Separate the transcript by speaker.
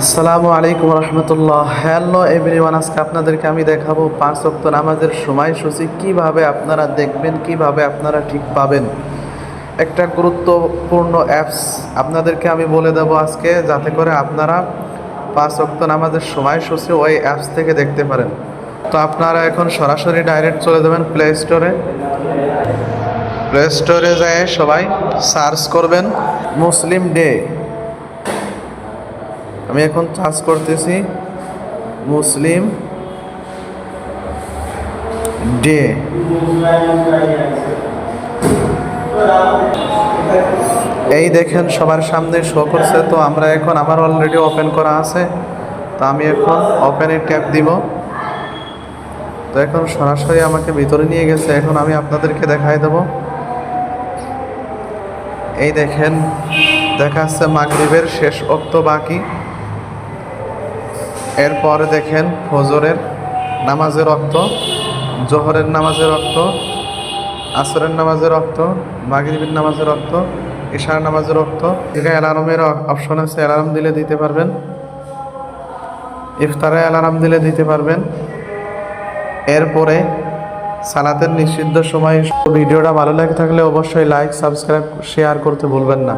Speaker 1: আসসালামু আলাইকুম রহমতুল্লাহ। Hello everyone আজকে আপনাদেরকে আমি দেখাবো পাঁচ ওয়াক্ত নামাজের সময়সূচি। কীভাবে আপনারা দেখবেন, কীভাবে আপনারা ঠিক পাবেন। একটা গুরুত্বপূর্ণ অ্যাপস আপনাদেরকে আমি বলে দেবো আজকে, যাতে করে আপনারা পাঁচ ওয়াক্ত নামাজের সময়সূচি ওই অ্যাপস থেকে দেখতে পারেন। তো আপনারা এখন সরাসরি ডাইরেক্ট চলে যাবেন প্লে স্টোরে প্লে স্টোরে যায় সবাই সার্চ করবেন। মুসলিম ডে আমি এখন চার্জ করতেছি মুসলিম ডে। এই দেখেন সবার সামনে শো করছে, তো আমরা এখন আমার অলরেডি ওপেন করা আছে। তো আমি এখন ওপেনে ট্যাপ দিব। তো এখন সরাসরি আমাকে ভিতরে নিয়ে গেছে, এখন আমি আপনাদেরকে দেখাই দেব। এই দেখেন, দেখা যাচ্ছে মাগরিবের শেষ অক্ত বাকি। এরপরে দেখেন ফজরের নামাজের রক্ত, জোহরের নামাজের রক্ত, আসরের নামাজের রক্ত, মাগরিবের নামাজের রক্ত ঈশার নামাজের রক্ত, এখানে অ্যালার্মের অপশন আছে, অ্যালার্ম দিলে দিতে পারবেন। ইফতারে অ্যালার্ম দিলে দিতে পারবেন। এরপরে সালাতের নিষিদ্ধ সময়, ভিডিওটা ভালো লাগে থাকলে অবশ্যই লাইক সাবস্ক্রাইব শেয়ার করতে ভুলবেন না।